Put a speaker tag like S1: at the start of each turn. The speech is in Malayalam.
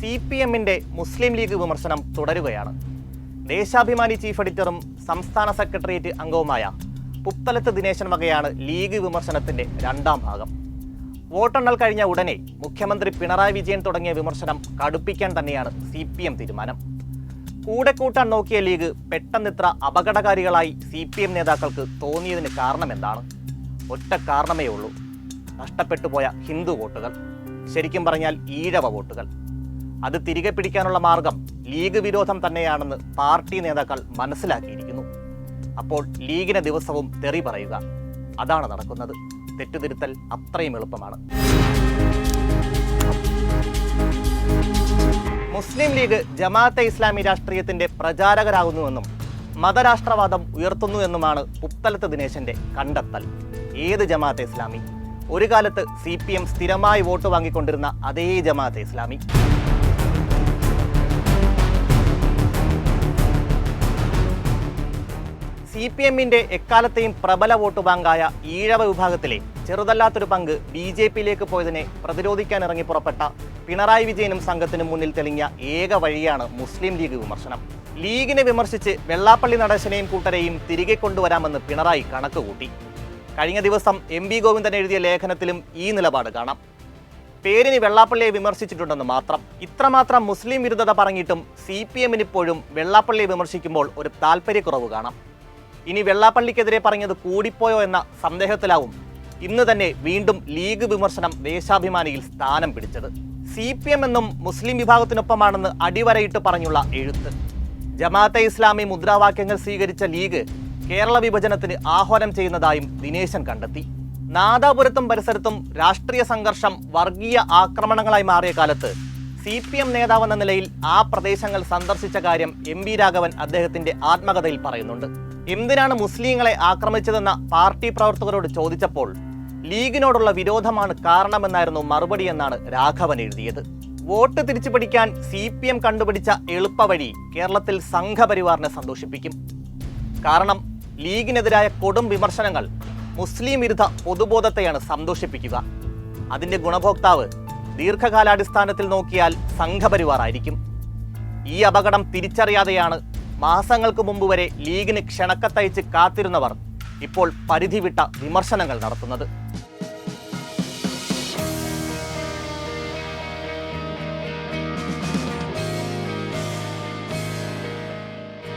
S1: സി പി എമ്മിന്റെ മുസ്ലിം ലീഗ് വിമർശനം തുടരുകയാണ്. ദേശാഭിമാനി ചീഫ് എഡിറ്ററും സംസ്ഥാന സെക്രട്ടേറിയറ്റ് അംഗവുമായ പുത്തലത്ത് ദിനേശൻ വകയാണ് ലീഗ് വിമർശനത്തിന്റെ രണ്ടാം ഭാഗം. വോട്ടെണ്ണൽ കഴിഞ്ഞ ഉടനെ മുഖ്യമന്ത്രി പിണറായി വിജയൻ തുടങ്ങിയ വിമർശനം കടുപ്പിക്കാൻ തന്നെയാണ് സി പി എം തീരുമാനം. കൂടെ കൂട്ടാൻ നോക്കിയ ലീഗ് പെട്ടെന്നിത്ര അപകടകാരികളായി സി പി എം നേതാക്കൾക്ക് തോന്നിയതിന് കാരണം എന്താണ് ഒറ്റ കാരണമേ ഉള്ളൂ നഷ്ടപ്പെട്ടു പോയ ഹിന്ദു വോട്ടുകൾ ശരിക്കും പറഞ്ഞാൽ ഈഴവ വോട്ടുകൾ. അത് തിരികെ പിടിക്കാനുള്ള മാർഗം ലീഗ് വിരോധം തന്നെയാണെന്ന് പാർട്ടി നേതാക്കൾ മനസ്സിലാക്കിയിരിക്കുന്നു. അപ്പോൾ ലീഗിനെ ദിവസവും തെറി പറയുക. അതാണ് നടക്കുന്നത്. തെറ്റുതിരുത്തൽ അത്രയും എളുപ്പമാണ്. മുസ്ലിം ലീഗ് ജമാഅത്തെ ഇസ്ലാമി രാഷ്ട്രീയത്തിന്റെ പ്രചാരകരാകുന്നുവെന്നും മതരാഷ്ട്രവാദം ഉയർത്തുന്നു എന്നുമാണ് പുത്തലത്ത് ദിനേശന്റെ കണ്ടെത്തൽ. ഏത് ജമാഅത്തെ ഇസ്ലാമി? ഒരു കാലത്ത് സി പി എം സ്ഥിരമായി വോട്ട് വാങ്ങിക്കൊണ്ടിരുന്ന അതേ ജമാഅത്തെ ഇസ്ലാമി. സി പി എമ്മിന്റെ എക്കാലത്തെയും പ്രബല വോട്ട് ബാങ്കായ ഈഴവ വിഭാഗത്തിലെ ചെറുതല്ലാത്തൊരു പങ്ക് ബി ജെ പിയിലേക്ക് പോയതിനെ പ്രതിരോധിക്കാൻ ഇറങ്ങി പുറപ്പെട്ട പിണറായി വിജയനും സംഘത്തിനും മുന്നിൽ തെളിഞ്ഞ ഏക വഴിയാണ് മുസ്ലിം ലീഗ് വിമർശനം. ലീഗിനെ വിമർശിച്ച് വെള്ളാപ്പള്ളി നടേശനെയും കൂട്ടരെയും തിരികെ കൊണ്ടുവരാമെന്ന് പിണറായി കണക്കുകൂട്ടി. കഴിഞ്ഞ ദിവസം എം വി ഗോവിന്ദൻ എഴുതിയ ലേഖനത്തിലും ഈ നിലപാട് കാണാം. പേരിന് വെള്ളാപ്പള്ളിയെ വിമർശിച്ചിട്ടുണ്ടെന്ന് മാത്രം. ഇത്രമാത്രം മുസ്ലിം വിരുദ്ധത പറഞ്ഞിട്ടും സി പി എമ്മിന് ഇപ്പോഴും വെള്ളാപ്പള്ളിയെ വിമർശിക്കുമ്പോൾ ഒരു താല്പര്യക്കുറവ് കാണാം. ഇനി വെള്ളാപ്പള്ളിക്കെതിരെ പറഞ്ഞത് കൂടിപ്പോയോ എന്ന സന്ദേഹത്തിലാവും ഇന്ന് തന്നെ വീണ്ടും ലീഗ് വിമർശനം ദേശാഭിമാനിയിൽ സ്ഥാനം പിടിച്ചത്. സി പി എം എന്നും മുസ്ലിം വിഭാഗത്തിനൊപ്പമാണെന്ന് അടിവരയിട്ട് പറഞ്ഞുള്ള എഴുത്ത്. ജമാഅത്തെ ഇസ്ലാമി മുദ്രാവാക്യങ്ങൾ സ്വീകരിച്ച ലീഗ് കേരള വിഭജനത്തിന് ആഹ്വാനം ചെയ്യുന്നതായും ദിനേശൻ കണ്ടെത്തി. നാദാപുരത്തും പരിസരത്തും രാഷ്ട്രീയ സംഘർഷം വർഗീയ ആക്രമണങ്ങളായി മാറിയ കാലത്ത് സി പി എം നേതാവെന്ന നിലയിൽ ആ പ്രദേശങ്ങൾ സന്ദർശിച്ച കാര്യം എം വി രാഘവൻ അദ്ദേഹത്തിന്റെ ആത്മകഥയിൽ പറയുന്നുണ്ട്. എന്തിനാണ് മുസ്ലിങ്ങളെ ആക്രമിച്ചതെന്ന പാർട്ടി പ്രവർത്തകരോട് ചോദിച്ചപ്പോൾ ലീഗിനോടുള്ള വിരോധമാണ് കാരണമെന്നായിരുന്നു മറുപടി എന്നാണ് രാഘവൻ എഴുതിയത്. വോട്ട് തിരിച്ചു പിടിക്കാൻ സി പി എം കണ്ടുപിടിച്ച എളുപ്പവഴി കേരളത്തിൽ സംഘപരിവാറിനെ സന്തോഷിപ്പിക്കും. കാരണം ലീഗിനെതിരായ കൊടും വിമർശനങ്ങൾ മുസ്ലിം വിരുദ്ധ പൊതുബോധത്തെയാണ് സന്തോഷിപ്പിക്കുക. അതിന്റെ ഗുണഭോക്താവ് ദീർഘകാലാടിസ്ഥാനത്തിൽ നോക്കിയാൽ സംഘപരിവാർ ആയിരിക്കും ഈ അപകടം തിരിച്ചറിയാതെയാണ് മാസങ്ങൾക്ക് മുമ്പ് വരെ ലീഗിന് ക്ഷണക്കത്തയച്ച് കാത്തിരുന്നവർ ഇപ്പോൾ പരിധി വിട്ട വിമർശനങ്ങൾ നടത്തുന്നത്.